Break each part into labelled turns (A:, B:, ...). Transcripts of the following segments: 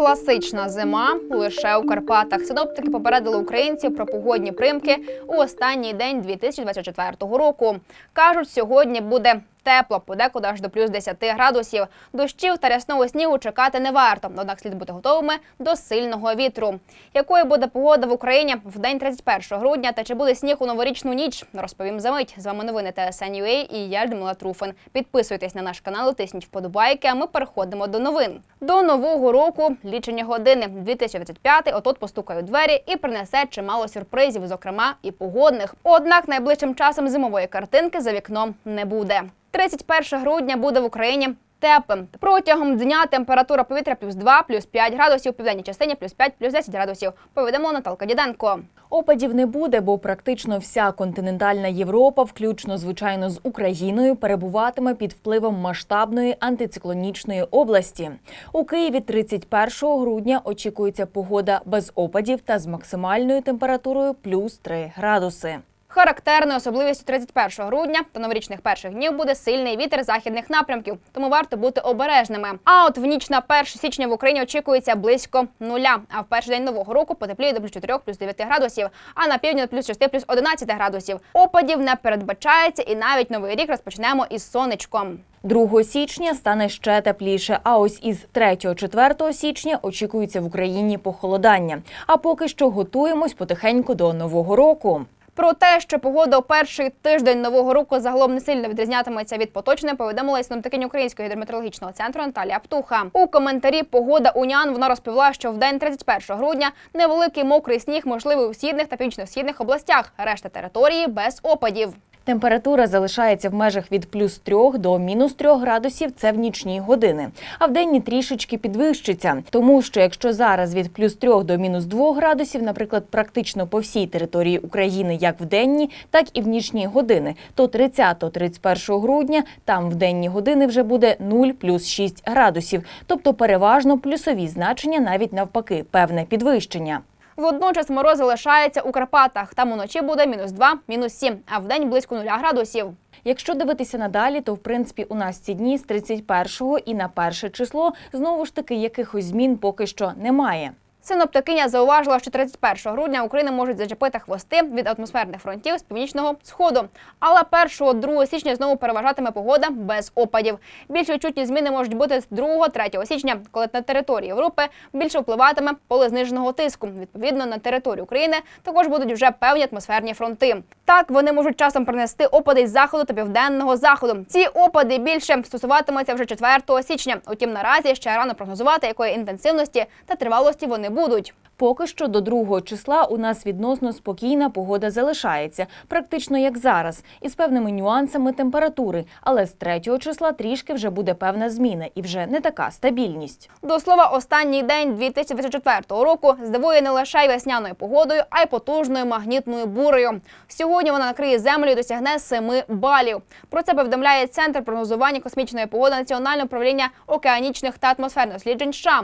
A: Класична зима лише у Карпатах. Синоптики попередили українців про погодні примки у останній день 2024 року. Кажуть, сьогодні буде тепло, подекуди аж до плюс 10 градусів. Дощів та рясного снігу чекати не варто. Однак слід бути готовими до сильного вітру. Якою буде погода в Україні в день 31 грудня та чи буде сніг у новорічну ніч? Розповім за мить. З вами новини ТСН.UA і я Людмила Труфин. Підписуйтесь на наш канал, тисніть вподобайки. А ми переходимо до новин. До нового року лічення години 2025 отот постукають двері і принесе чимало сюрпризів, зокрема і погодних. Однак найближчим часом зимової картинки за вікном не буде. 31 грудня буде в Україні теплим. Протягом дня температура повітря плюс 2, плюс 5 градусів, в південній частині плюс 5, плюс 10 градусів. Повідомила Наталка Діденко.
B: Опадів не буде, бо практично вся континентальна Європа, включно звичайно з Україною, перебуватиме під впливом масштабної антициклонічної області. У Києві 31 грудня очікується погода без опадів та з максимальною температурою плюс 3 градуси.
A: Характерною особливістю 31 грудня та новорічних перших днів буде сильний вітер західних напрямків, тому варто бути обережними. А от в ніч на 1 січня в Україні очікується близько нуля. А в перший день нового року потепліє до плюс 4, плюс 9 градусів, а на півдні плюс 6, плюс 11 градусів. Опадів не передбачається, і навіть новий рік розпочнемо із сонечком.
B: 2 січня стане ще тепліше. А ось із 3-4 січня очікується в Україні похолодання. А поки що готуємось потихеньку до нового року.
A: Про те, що погода у перший тиждень нового року загалом не сильно відрізнятиметься від поточної, повідомила і синоптикиня Українського гідрометеорологічного центру Наталія Птуха. У коментарі погода унян вона розповіла, що в день 31 грудня невеликий мокрий сніг можливий у східних та північно-східних областях. Решта території без опадів.
B: Температура залишається в межах від плюс 3 до мінус 3 градусів. Це в нічні години. А в денні трішечки підвищиться. Тому що якщо зараз від плюс 3 до мінус 2 градусів, наприклад, практично по всій території України, як в денні, так і в нічні години, то 30-31 грудня там в денні години вже буде 0 плюс 6 градусів, тобто переважно плюсові значення, навіть навпаки, певне підвищення.
A: Водночас мороз залишається у Карпатах. Там уночі буде мінус 2, мінус 7, а в день близько 0 градусів.
B: Якщо дивитися надалі, то в принципі у нас ці дні з 31 і на перше число знову ж таки якихось змін поки що немає.
A: Синоптикиня зауважила, що 31 грудня Україну можуть зачепити хвости від атмосферних фронтів з північного сходу. Але 1-2 січня знову переважатиме погода без опадів. Більш відчутні зміни можуть бути з 2-3 січня, коли на території Європи більше впливатиме поле зниженого тиску. Відповідно, на територію України також будуть вже певні атмосферні фронти. Так вони можуть часом принести опади з заходу та південного заходу. Ці опади більше стосуватимуться вже 4 січня. Утім, наразі ще рано прогнозувати, якої інтенсивності та тривалості вони будуть.
B: Поки що до другого числа у нас відносно спокійна погода залишається, практично як зараз, із певними нюансами температури. Але з третього числа трішки вже буде певна зміна і вже не така стабільність.
A: До слова, останній день 2024 року здивує не лише й весняною погодою, а й потужною магнітною бурею. Сьогодні вона накриє землю і досягне 7 балів. Про це повідомляє центр прогнозування космічної погоди Національного управління океанічних та атмосферних досліджень США.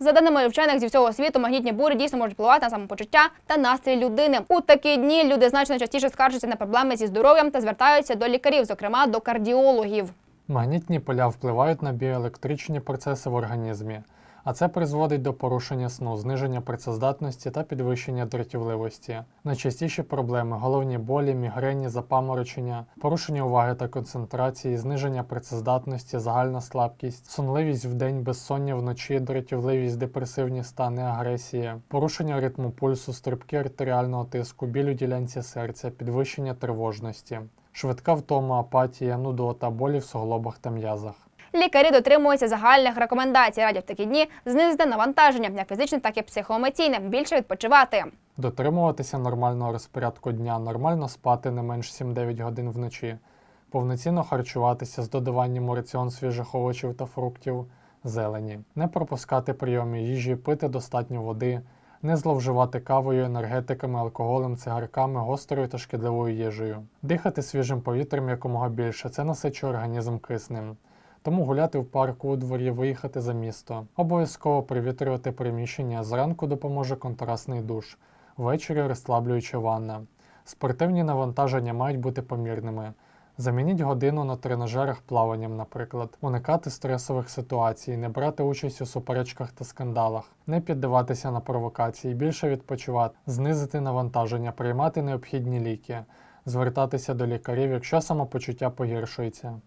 A: За даними вчених зі всього світу, магнітні бурі дійсно можуть впливати на самопочуття та настрій людини. У такі дні люди значно частіше скаржаться на проблеми зі здоров'ям та звертаються до лікарів, зокрема до кардіологів.
C: Магнітні поля впливають на біоелектричні процеси в організмі, а це призводить до порушення сну, зниження працездатності та підвищення дратівливості. Найчастіші проблеми головні болі, мігрені, запаморочення, порушення уваги та концентрації, зниження працездатності, загальна слабкість, сонливість вдень, безсоння вночі, дратівливість, депресивні стани, агресія, порушення ритму пульсу, стрибки артеріального тиску, біль у ділянці серця, підвищення тривожності. Швидка втома, апатія, нудота, болі в суглобах та м'язах.
A: Лікарі дотримуються загальних рекомендацій. Радять в такі дні знизити навантаження, як фізичне, так і психоемоційне, більше відпочивати.
C: Дотримуватися нормального розпорядку дня, нормально спати не менш 7-9 годин вночі, повноцінно харчуватися з додаванням у раціон свіжих овочів та фруктів, зелені, не пропускати прийоми їжі, пити достатньо води, не зловживати кавою, енергетиками, алкоголем, цигарками, гострою та шкідливою їжею, дихати свіжим повітрям якомога більше, це насичує організм киснем. Тому гуляти в парку у дворі, виїхати за місто. Обов'язково привітрювати приміщення. Зранку допоможе контрастний душ, ввечері розслаблююча ванна. Спортивні навантаження мають бути помірними. Замініть годину на тренажерах плаванням, наприклад, уникати стресових ситуацій, не брати участь у суперечках та скандалах, не піддаватися на провокації, більше відпочивати, знизити навантаження, приймати необхідні ліки, звертатися до лікарів, якщо самопочуття погіршується.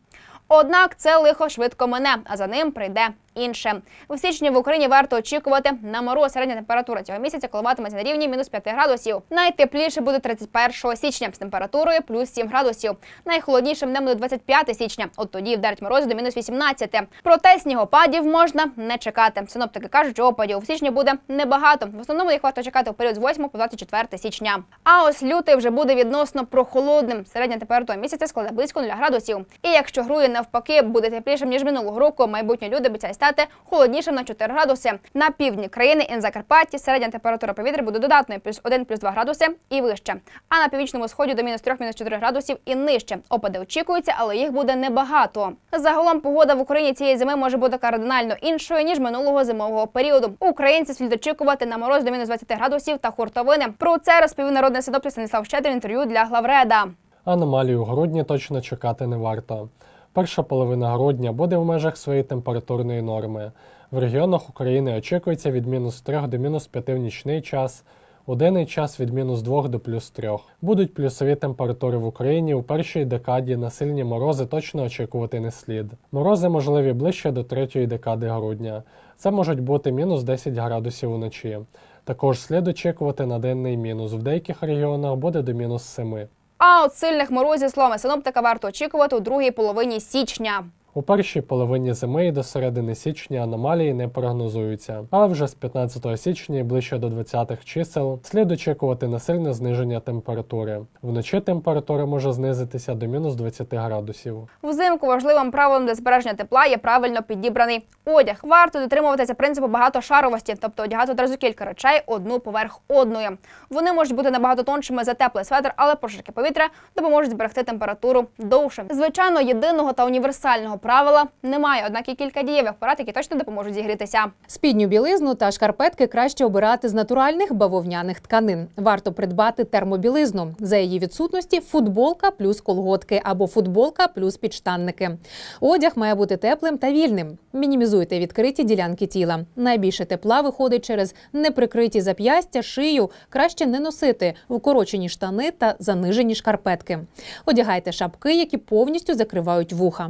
A: Однак це лихо швидко мине, а за ним прийде інше. У січні в Україні варто очікувати на мороз. Середня температура цього місяця коливатиметься на рівні мінус 5 градусів. Найтепліше буде 31 січня з температурою плюс 7 градусів. Найхолоднішим днем буде 25 січня. От тоді вдарить морози до мінус 18. Проте снігопадів можна не чекати. Синоптики кажуть, що опадів у січні буде небагато. В основному їх варто чекати у період з 8 по 24 січня. А ось лютий вже буде відносно прохолодним. Середня температура місяця складе близько 0 градусів. І якщо грує навпаки буде теплішим ніж минулого року, майбутні люди обіцяють стати холоднішим на 4 градуси. На півдні країни і на Закарпатті середня температура повітря буде додатною плюс 1 плюс 2 градуси і вище. А на північному сході до мінус 3 мінус 4 градусів і нижче. Опади очікуються, але їх буде небагато. Загалом погода в Україні цієї зими може бути кардинально іншою ніж минулого зимового періоду. Українці слід очікувати на мороз до мінус 20 градусів та хуртовини. Про це розповів народний синоптик Станіслав Щедрин інтерв'ю для Главреда.
C: Аномалій у грудні точно чекати не варто. Перша половина грудня буде в межах своєї температурної норми. В регіонах України очікується від мінус 3 до мінус 5 в нічний час, у денний час від мінус 2 до плюс 3. Будуть плюсові температури в Україні у першій декаді на сильні морози точно очікувати не слід. Морози можливі ближче до третьої декади грудня. Це можуть бути мінус 10 градусів уночі. Також слід очікувати на денний мінус. В деяких регіонах буде до мінус 7.
A: А от сильних морозів словами синоптика варто очікувати у другій половині січня.
C: У першій половині зими і до середини січня аномалії не прогнозуються, але вже з 15 січня ближче до 20-х чисел слід очікувати на сильне зниження температури. Вночі температура може знизитися до мінус 20 градусів.
A: Взимку важливим правилом для збереження тепла є правильно підібраний одяг. Варто дотримуватися принципу багатошаровості, тобто одягати одразу кілька речей одну поверх одної. Вони можуть бути набагато тоншими за теплий светр, але поширки повітря допоможуть зберегти температуру довше. Звичайно, єдиного та універсального правила немає, однак є кілька дієвих порад, які точно допоможуть зігрітися.
D: Спідню білизну та шкарпетки краще обирати з натуральних бавовняних тканин. Варто придбати термобілизну. За її відсутності футболка плюс колготки або футболка плюс підштанники. Одяг має бути теплим та вільним. Мінімізуйте відкриті ділянки тіла. Найбільше тепла виходить через неприкриті зап'ястя, шию. Краще не носити укорочені штани та занижені шкарпетки. Одягайте шапки, які повністю закривають вуха.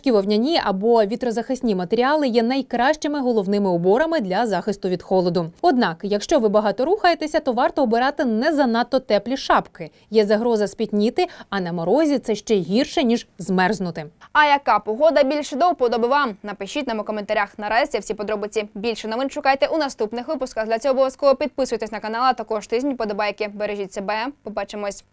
D: Важкі вовняні або вітрозахисні матеріали є найкращими головними уборами для захисту від холоду. Однак, якщо ви багато рухаєтеся, то варто обирати не занадто теплі шапки. Є загроза спітніти, а на морозі це ще гірше ніж змерзнути.
A: А яка погода більше до вподоби вам? Напишіть нам у коментарях. Наразі всі подробиці. Більше новин шукайте у наступних випусках. Для цього обов'язково підписуйтесь на канал, а також тисніть подобайки. Бережіть себе. Побачимось.